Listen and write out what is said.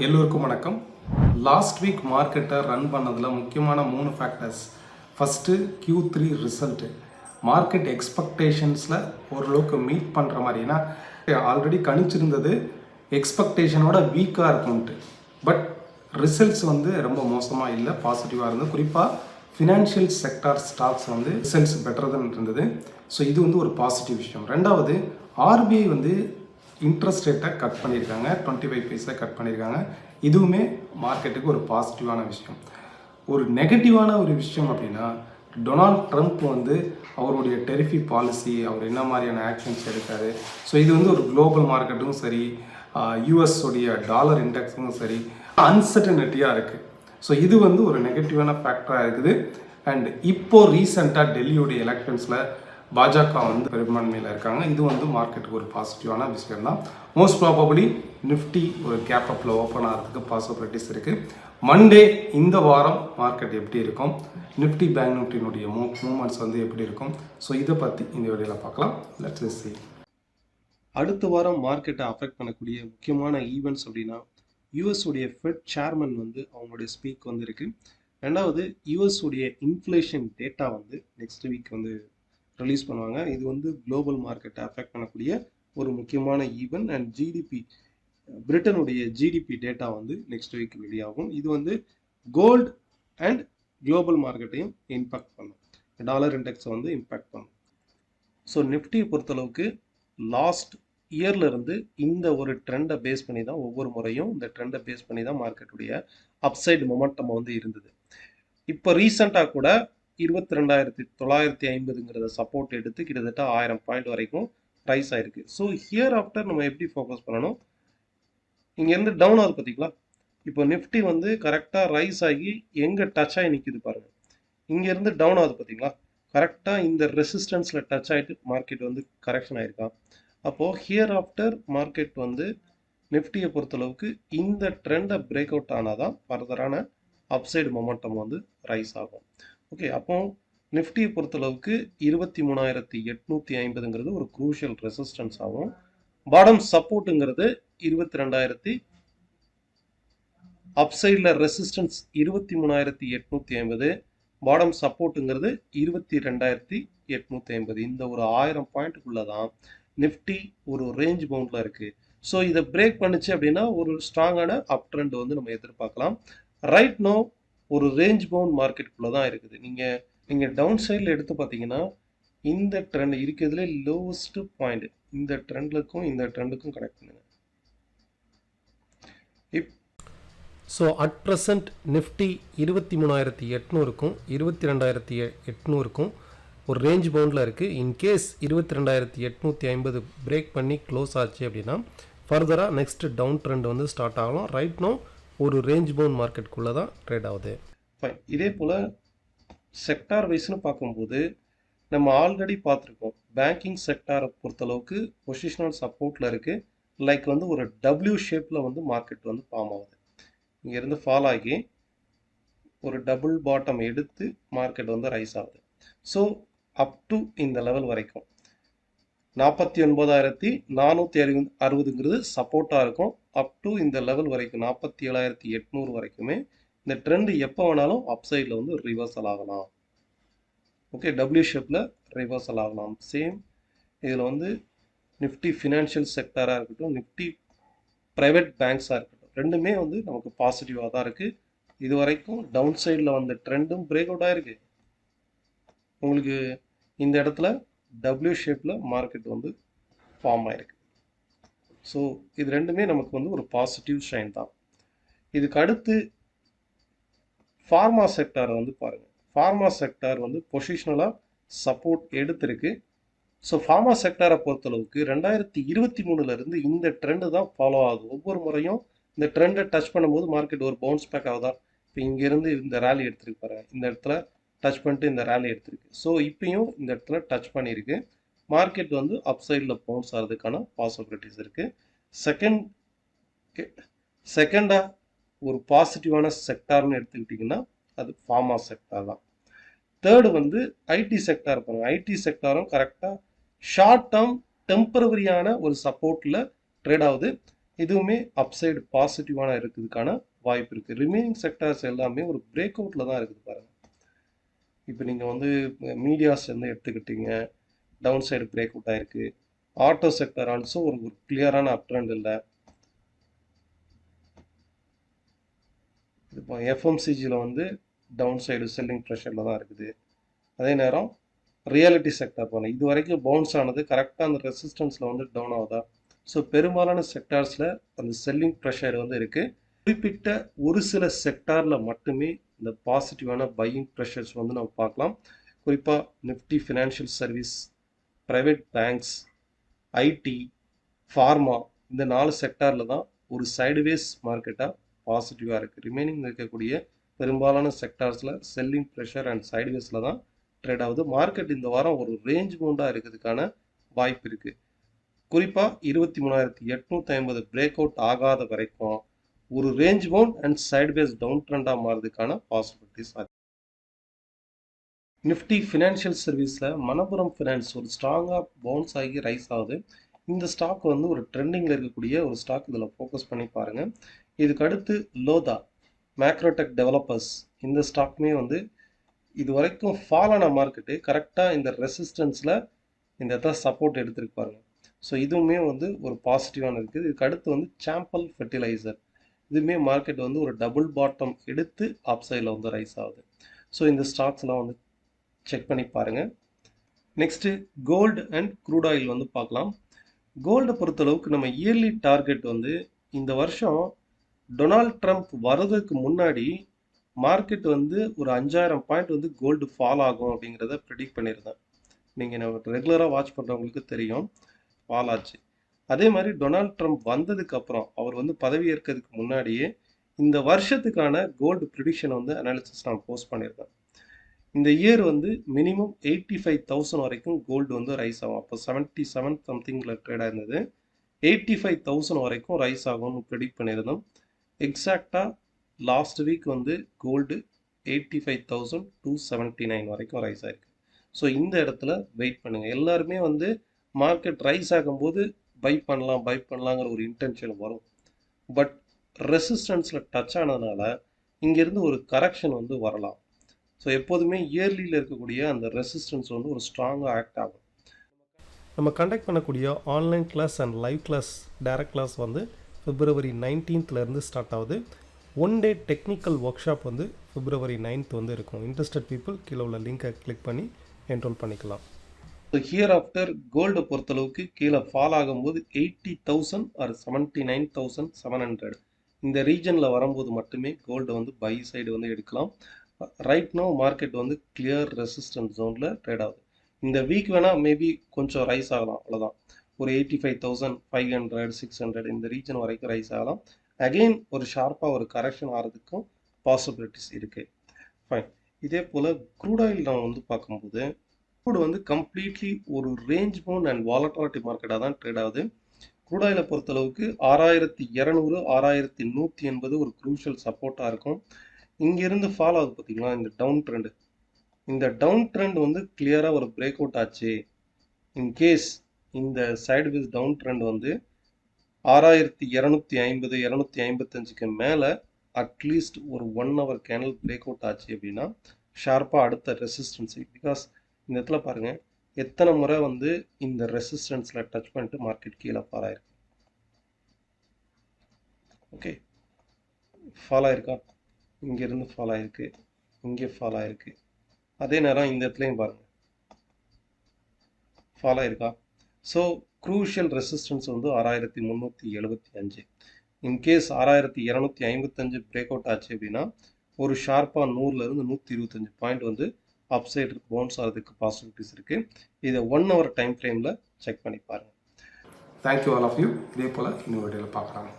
எல்லோருக்கும் வணக்கம். Last week மார்க்கெட்டை ரன் பண்ணதில் முக்கியமான மூணு factors first Q three result market எக்ஸ்பெக்டேஷன்ஸில் ஓரளவுக்கு மீட் பண்ணுற மாதிரினா ஆல்ரெடி கணிச்சிருந்தது எக்ஸ்பெக்டேஷனோட வீக்காக இருக்கும்ட்டு பட் ரிசல்ட்ஸ் வந்து ரொம்ப மோசமாக இல்லை பாசிட்டிவாக இருந்தது. குறிப்பாக ஃபினான்ஷியல் செக்டார் ஸ்டாக்ஸ் வந்து ரிசல்ட்ஸ் பெட்டர் தான் இருந்தது. ஸோ இது வந்து ஒரு பாசிட்டிவ் விஷயம். ரெண்டாவது ஆர்பிஐ வந்து இன்ட்ரெஸ்ட் ரேட்டை கட் பண்ணியிருக்காங்க டுவெண்ட்டி ஃபைவ் பைஸை கட் பண்ணியிருக்காங்க. இதுவுமே மார்க்கெட்டுக்கு ஒரு பாசிட்டிவான விஷயம். ஒரு நெகட்டிவான ஒரு விஷயம் அப்படின்னா டொனால்ட் ட்ரம்ப் வந்து அவருடைய டெரிஃபி பாலிசி அவர் என்ன மாதிரியான ஆக்ஷன்ஸ் எடுக்காரு ஸோ இது வந்து ஒரு குளோபல் மார்க்கெட்டும் சரி யூஎஸ் உடைய டாலர் இண்டெக்ஸும் சரி அன்சர்டனிட்டியாக இருக்குது ஸோ இது வந்து ஒரு நெகட்டிவான ஃபேக்டராக இருக்குது. அண்ட் இப்போ ரீசெண்டாக டெல்லியுடைய எலெக்ஷன்ஸில் பாஜக வந்து பெரும்பான்மையில் இருக்காங்க. இது வந்து மார்க்கெட்டுக்கு ஒரு பாசிட்டிவான விஷயம் தான். மோஸ்ட் ப்ராபபிளி நிஃப்டி ஒரு கேப் அப்பில் ஓப்பன் ஆகிறதுக்கு பாசிபிலிட்டிஸ் இருக்குது மண்டே இந்த வாரம் மார்க்கெட் எப்படி இருக்கும்? நிஃப்டி பேங்க் நிஃப்டினுடைய மூ மூமெண்ட்ஸ் வந்து எப்படி இருக்கும்? ஸோ இதை பற்றி இந்த வீடியோவில் பார்க்கலாம். லெட்ஸ் சி அடுத்த வாரம் மார்க்கெட்டை அஃபெக்ட் பண்ணக்கூடிய முக்கியமான ஈவெண்ட்ஸ் அப்படின்னா யூஎஸ் உடைய ஃபெட் சேர்மன் வந்து அவங்களுடைய ஸ்பீக் வந்து இருக்குது ரெண்டாவது யூஎஸ் உடைய இன்ஃப்ளேஷன் டேட்டா வந்து நெக்ஸ்ட் வீக் வந்து ரிலீஸ் பண்ணுவாங்க. இது வந்து குளோபல் மார்க்கெட்டை அஃபெக்ட் பண்ணக்கூடிய ஒரு முக்கியமான ஈவெண்ட் அண்ட் ஜிடிபி பிரிட்டனுடைய ஜிடிபி டேட்டா வந்து நெக்ஸ்ட் வீக் வெளியாகும் இது வந்து கோல்டு அண்ட் குளோபல் மார்க்கெட்டையும் இம்பாக்ட் பண்ணும். டாலர் இண்டெக்ஸை வந்து இம்பாக்ட் பண்ணும். ஸோ நிஃப்டியை பொறுத்தளவுக்கு லாஸ்ட் இயர்லேருந்து இந்த ஒரு ட்ரெண்டை பேஸ் பண்ணி தான் ஒவ்வொரு முறையும் இந்த ட்ரெண்டை பேஸ் பண்ணி தான் மார்க்கெட்டுடைய அப்சைடு மொமெண்டம் வந்து இருந்தது. இப்போ ரீசண்டாக கூட இருபத்தி ரெண்டாயிரத்தி தொள்ளாயிரத்தி ஐம்பதுங்கிறத சப்போர்ட் எடுத்து கிட்டத்தட்ட ஆயிரம் பாயிண்ட் வரைக்கும் ரைஸ் ஆயிருக்கு. ஸோ ஹியர் ஆஃப்டர் நம்ம எப்படி ஃபோக்கஸ் பண்ணணும்? இங்கேருந்து டவுன் ஆகுது பார்த்தீங்களா? இப்போ நிஃப்டி வந்து கரெக்டாக ரைஸ் ஆகி எங்கே டச் ஆகி நிற்கிது பாருங்க. இங்கேருந்து டவுன் ஆகுது பார்த்தீங்களா? கரெக்டாக இந்த ரெசிஸ்டன்ஸில் டச் ஆகிட்டு மார்க்கெட் வந்து கரெக்ஷன் ஆயிருக்கா? அப்போது ஹியர் ஆஃப்டர் மார்க்கெட் வந்து நிஃப்டியை பொறுத்தளவுக்கு இந்த ட்ரெண்டை பிரேக் அவுட் ஆனால் தான் ஃபர்தரான அப்சைடு மொமெண்டம் வந்து ரைஸ் ஆகும். ஓகே அப்போ நிஃப்டியை பொறுத்தளவுக்கு இருபத்தி மூணாயிரத்தி எட்நூற்றி ஐம்பதுங்கிறது ஒரு குரூஷியல் ரெசிஸ்டன்ஸ் ஆகும். பாடம் சப்போர்ட்டுங்கிறது இருபத்தி ரெண்டாயிரத்தி அப்சைடில் ரெசிஸ்டன்ஸ் இருபத்தி மூணாயிரத்தி எட்நூற்றி ஐம்பது பாடம் சப்போர்ட்டுங்கிறது இருபத்தி ரெண்டாயிரத்தி எட்நூற்றி ஐம்பது. இந்த ஒரு ஆயிரம் பாயிண்ட்டுக்குள்ளே தான் நிஃப்டி ஒரு ரேஞ்ச் பவுண்டில் இருக்குது ஸோ இதை பிரேக் பண்ணுச்சு அப்படின்னா ஒரு ஸ்ட்ராங்கான அப் ட்ரெண்ட் வந்து நம்ம எதிர்பார்க்கலாம். ரைட் நோ ஒரு ரேஞ்ச் பவுண்ட் மார்க்கெட்டுக்குள்ளே தான் இருக்குது. நீங்கள் நீங்கள் டவுன் சைடில் எடுத்து பார்த்தீங்கன்னா இந்த ட்ரெண்ட் இருக்கிறதுல லோவஸ்ட் பாயிண்ட் இந்த ட்ரெண்டுக்கும் இந்த ட்ரெண்டுக்கும் கனெக்ட் பண்ணுங்க. இப் ஸோ அட் ப்ரெசண்ட் நிஃப்டி இருபத்தி மூணாயிரத்தி எட்நூறுக்கும் இருபத்தி ரெண்டாயிரத்தி எட்நூறுக்கும் ஒரு ரேஞ்ச் பவுண்டில் இருக்குது இன்கேஸ் இருபத்தி ரெண்டாயிரத்தி எட்நூற்றி ஐம்பது பிரேக் பண்ணி க்ளோஸ் ஆச்சு அப்படின்னா ஃபர்தராக நெக்ஸ்ட் டவுன் ட்ரெண்ட் வந்து ஸ்டார்ட் ஆகலாம். ரைட் நோ ஒரு ரேஞ்ச் பவுண்ட் மார்க்கெட்டுக்குள்ளே தான் ட்ரேட் ஆகுது. ஃபைன் இதே போல் செக்டார் வைஸ்னு பார்க்கும்போது நம்ம ஆல்ரெடி பார்த்துருக்கோம். பேங்கிங் செக்டாரை பொறுத்தளவுக்கு பொசிஷனல் சப்போர்ட்டில் இருக்குது லைக் வந்து ஒரு டபிள்யூ ஷேப்பில் வந்து மார்க்கெட் வந்து ஃபார்ம் ஆகுது. இங்கேருந்து ஃபால் ஆகி ஒரு டபுள் பாட்டம் எடுத்து மார்க்கெட் வந்து ரைஸ் ஆகுது. ஸோ அப் டு இந்த லெவல் வரைக்கும். நாற்பத்தி ஒன்பதாயிரத்தி நானூற்றி அறுபது அறுபதுங்கிறது சப்போர்ட்டாக இருக்கும். அப் டு இந்த லெவல் வரைக்கும் நாற்பத்தி ஏழாயிரத்தி எட்நூறு வரைக்குமே இந்த ட்ரெண்டு எப்போ வேணாலும் அப் சைடில் வந்து ரிவர்சல் ஆகலாம். ஓகே டபிள்யூ ஷேப்பில் ரிவர்சல் ஆகலாம். சேம் இதில் வந்து நிஃப்டி ஃபினான்ஷியல் செக்டராக இருக்கட்டும் நிஃப்டி ப்ரைவேட் பேங்க்ஸாக இருக்கட்டும் ரெண்டுமே வந்து நமக்கு பாசிட்டிவாக தான் இருக்குது இது வரைக்கும் டவுன் சைடில் வந்த ட்ரெண்டும் பிரேக் அவுட் ஆகிருக்கு உங்களுக்கு இந்த இடத்துல டபிள்யூ ஷேப்பில் மார்க்கெட் வந்து ஃபார்ம் ஆயிருக்கு. ஸோ இது ரெண்டுமே நமக்கு வந்து ஒரு பாசிட்டிவ் ஷைன் தான். இதுக்கு அடுத்து ஃபார்மா செக்டாரை வந்து பாருங்கள் ஃபார்மா செக்டார் வந்து பொசிஷனலாக சப்போர்ட் எடுத்திருக்கு. ஸோ ஃபார்மா செக்டாரை பொறுத்தளவுக்கு ரெண்டாயிரத்தி இருபத்தி மூணுலேருந்து இந்த ட்ரெண்டு தான் ஃபாலோ ஆகுது. ஒவ்வொரு முறையும் இந்த ட்ரெண்டை டச் பண்ணும்போது மார்க்கெட் ஒரு பவுன்ஸ் பேக் ஆகுதா? இப்போ இங்கேருந்து இந்த ரேலி எடுத்துருக்கு பாருங்கள் இந்த இடத்துல டச் பண்ணிட்டு இந்த ரேலி எடுத்திருக்கு. ஸோ இப்பயும் இந்த இடத்துல டச் பண்ணியிருக்கு. மார்க்கெட் வந்து அப் சைடில் பவுன்ஸ் ஆகிறதுக்கான பாசிபிலிட்டிஸ் இருக்குது செகண்ட் செகண்டாக ஒரு பாசிட்டிவான செக்டார்னு எடுத்துக்கிட்டிங்கன்னா அது ஃபார்மா செக்டார் தான். தேர்டு வந்து ஐடி செக்டார் பாருங்க ஐடி செக்டாரும் கரெக்டாக ஷார்ட் டேர்ம் டெம்பரவரியான ஒரு சப்போர்ட்டில் ட்ரேட் ஆகுது. இதுவுமே அப்சைடு பாசிட்டிவான இருக்கிறதுக்கான வாய்ப்பு இருக்குது ரிமைனிங் செக்டார்ஸ் எல்லாமே ஒரு பிரேக் அவுட்டில் தான் இருக்குது பாருங்கள் இப்போ நீங்கள் வந்து மீடியாஸ் வந்து எடுத்துக்கிட்டீங்க? டவுன் சைடு பிரேக் அவுட் ஆயிருக்கு. ஆட்டோ செக்டர் ஆல்சோ ஒரு ஒரு கிளியரான அப் ட்ரெண்ட் இல்லை. இப்போ எஃப்எம்சிஜியில் வந்து டவுன் சைடு செல்லிங் ப்ரெஷரில் தான் இருக்குது. அதே நேரம் ரியாலிட்டி செக்டர் போனேன் இது வரைக்கும் பவுன்ஸ் ஆனது கரெக்டாக அந்த ரெசிஸ்டன்ஸில் வந்து டவுன் ஆகுதா? ஸோ பெரும்பாலான செக்டார்ஸில் அந்த செல்லிங் ப்ரெஷர் வந்து இருக்குது குறிப்பிட்ட ஒரு சில செக்டாரில் மட்டுமே இந்த பாசிட்டிவான பையிங் ப்ரெஷர்ஸ் வந்து நம்ம பார்க்கலாம். குறிப்பாக Nifty financial service private banks IT pharma இந்த நாலு செக்டாரில் தான் ஒரு சைடுவேஸ் மார்க்கெட்டாக பாசிட்டிவாக இருக்குது ரிமைனிங் இருக்கக்கூடிய பெரும்பாலான செக்டார்ஸில் செல்லிங் ப்ரெஷர் அண்ட் சைடுவேஸில் தான் ட்ரேட் ஆகுது. மார்க்கெட் இந்த வாரம் ஒரு ரேஞ்ச் பவுண்டாக இருக்கிறதுக்கான வாய்ப்பு இருக்குது குறிப்பாக இருபத்தி மூணாயிரத்தி எட்நூற்றி ஐம்பது பிரேக் அவுட் ஆகாத வரைக்கும் ஒரு range bound and sideways down ட்ரெண்டாக மாறதுக்கான பாசிபிலிட்டிஸ் நிஃப்டி ஃபினான்ஷியல் சர்வீஸில் மணப்புரம் ஃபினான்ஸ் ஒரு ஸ்ட்ராங்காக பவுன்ஸ் ஆகி ரைஸ் ஆகுது. இந்த ஸ்டாக் வந்து ஒரு ட்ரெண்டிங்கில் இருக்கக்கூடிய ஒரு ஸ்டாக் இதில் ஃபோக்கஸ் பண்ணி பாருங்கள் இதுக்கு அடுத்து லோதா மேக்ரோடெக் டெவலப்பர்ஸ் இந்த ஸ்டாக்குமே வந்து இது வரைக்கும் ஃபாலான மார்க்கெட்டு கரெக்டாக இந்த ரெசிஸ்டன்ஸில் இந்த இடத்துல சப்போர்ட் எடுத்துருப்பாருங்க ஸோ இதுவுமே வந்து ஒரு பாசிட்டிவான இருக்குது இதுக்கு அடுத்து வந்து சாம்பல் ஃபெர்டிலைசர் இதுவுமே மார்க்கெட் வந்து ஒரு டபுள் பாட்டம் எடுத்து அப் சைடில் வந்து ரைஸ் ஆகுது. ஸோ இந்த ஸ்டாக்ஸ்லாம் வந்து செக் பண்ணி பாருங்கள் next gold and crude oil வந்து பார்க்கலாம். கோல்டை பொறுத்தளவுக்கு நம்ம இயர்லி டார்கெட் வந்து இந்த வருஷம் டொனால்ட் ட்ரம்ப் வர்றதுக்கு முன்னாடி மார்க்கெட் வந்து ஒரு அஞ்சாயிரம் பாயிண்ட் வந்து கோல்டு ஃபால் ஆகும் அப்படிங்கிறத ப்ரிடிக்ட் பண்ணியிருந்தேன். நீங்கள் ரெகுலராக வாட்ச் பண்ணுறவங்களுக்கு தெரியும். ஃபால் ஆச்சு அதே மாதிரி டொனால்ட் ட்ரம்ப் வந்ததுக்கு அப்புறம் அவர் வந்து பதவி ஏற்கிறதுக்கு முன்னாடியே இந்த வருஷத்துக்கான கோல்டு ப்ரிடிக்ஷன் வந்து அனாலிசிஸ் நான் போஸ்ட் பண்ணியிருந்தேன் இந்த இயர் வந்து மினிமம் எயிட்டி ஃபைவ் தௌசண்ட் வரைக்கும் கோல்டு வந்து ரைஸ் ஆகும். அப்போ செவன்ட்டி செவன் சம்திங்கில் ட்ரேடாக இருந்தது எயிட்டி ஃபைவ் தௌசண்ட் வரைக்கும் ரைஸ் ஆகும்னு ப்ரிடிக்ட் பண்ணியிருந்தோம். எக்ஸாக்டாக லாஸ்ட் வீக் வந்து gold eighty five thousand two seventy nine வரைக்கும் ரைஸ் ஆயிருக்கு. ஸோ இந்த இடத்துல வெயிட் பண்ணுங்கள் எல்லாருமே வந்து மார்க்கெட் ரைஸ் ஆகும்போது பை பண்ணலாம் பை பண்ணலாங்கிற ஒரு இன்டென்ஷன் வரும். பட் ரெசிஸ்டன்ஸில் டச் ஆனதுனால இங்கேருந்து ஒரு கரெக்ஷன் வந்து வரலாம். ஸோ எப்போதுமே இயர்லியில் இருக்கக்கூடிய அந்த ரெசிஸ்டன்ஸ் வந்து ஒரு ஸ்ட்ராங்காக ஆக்ட் ஆகும். நம்ம கண்டக்ட் பண்ணக்கூடிய online class and live class direct class வந்து பிப்ரவரி நைன்டீன்த்லேருந்து ஸ்டார்ட் ஆகுது. One day technical workshop வந்து பிப்ரவரி நைன்த் வந்து இருக்கும். இன்ட்ரெஸ்டட் பீப்புள் கீழே உள்ள லிங்கை கிளிக் பண்ணி என்ரோல் பண்ணிக்கலாம். ஸோ ஹியர் ஆஃப்டர் கோல்டை பொறுத்தளவுக்கு கீழே ஃபால் ஆகும்போது eighty thousand or seventy nine thousand seven hundred இந்த ரீஜனில் வரும்போது மட்டுமே கோல்டு வந்து பை சைடு வந்து எடுக்கலாம். ரைட் நோ மார்க்கெட் வந்து கிளியர் ரெசிஸ்டன்ஸ் ஜோனில் ட்ரேட் ஆகுது. இந்த வீக் வேணால் மேபி கொஞ்சம் ரைஸ் ஆகலாம் அவ்வளோதான் ஒரு eighty five thousand five hundred six hundred இந்த ரீஜன் வரைக்கும் ரைஸ் ஆகலாம். அகெயின் ஒரு ஷார்ப்பாக ஒரு கரெக்ஷன் ஆகிறதுக்கும் பாசிபிலிட்டிஸ் இருக்குது ஃபைன் இதே போல் க்ரூட் ஆயில் நம்ம வந்து பார்க்கும்போது க்ரூட் வந்து கம்ப்ளீட்லி ஒரு ரேஞ்ச் பவுண்ட் அண்ட் வாலட்டாலிட்டி மார்க்கெட்டாக தான் ட்ரேட் ஆகுது. க்ரூட் ஆயிலை பொறுத்தளவுக்கு ஆறாயிரத்தி இரநூறு ஆறாயிரத்தி நூற்றி எண்பது ஒரு க்ரூஷியல் சப்போர்ட்டாக இருக்கும். இங்கேருந்து ஃபாலோ ஆகுது பார்த்தீங்களா இந்த டவுன் ட்ரெண்டு இந்த டவுன் ட்ரெண்ட் வந்து கிளியராக ஒரு பிரேக் அவுட் ஆச்சு இன்கேஸ் இந்த சைடு சைடுவேஸ் டவுன் ட்ரெண்ட் வந்து ஆறாயிரத்தி இரநூத்தி ஐம்பது இரநூத்தி ஐம்பத்தஞ்சுக்கு மேலே அட்லீஸ்ட் ஒரு one hour candle break out ஆச்சு அப்படின்னா ஷார்ப்பாக அடுத்த ரெசிஸ்டன்ஸ் பிகாஸ் இந்த இடத்துல பாருங்கள் எத்தனை முறை வந்து இந்த ரெசிஸ்டன்ஸில் டச் பண்ணிட்டு மார்க்கெட் கீழே ஃபால் ஆயிருக்கு. ஓகே ஃபால் ஆயிருக்கா? இங்கேருந்து ஃபால் ஆயிருக்கு. இங்கே ஃபால் ஆயிருக்கு. அதே நேரம் இந்த இடத்துலையும் பாருங்கள் ஃபால் ஆயிருக்கா? ஸோ க்ரூஷியல் ரெசிஸ்டன்ஸ் வந்து ஆறாயிரத்தி முந்நூற்றி எழுபத்தி அஞ்சு. இன்கேஸ் ஆறாயிரத்தி இரநூத்தி ஐம்பத்தஞ்சு பிரேக் அவுட் ஆச்சு அப்படின்னா ஒரு ஷார்ப்பாக நூறுலேருந்து நூற்றி இருபத்தஞ்சு பாயிண்ட் வந்து அப் சைடு பவுன்ஸ் ஆகிறதுக்கு பாசிபிலிட்டிஸ் இருக்குது இதை ஒன் ஹவர் டைம் ஃப்ரேமில் செக் பண்ணி பாருங்கள் தேங்க்யூ ஆல் ஆஃப் யூ இதே போல் இன்னொரு வீடியோவில் பார்க்கலாம்.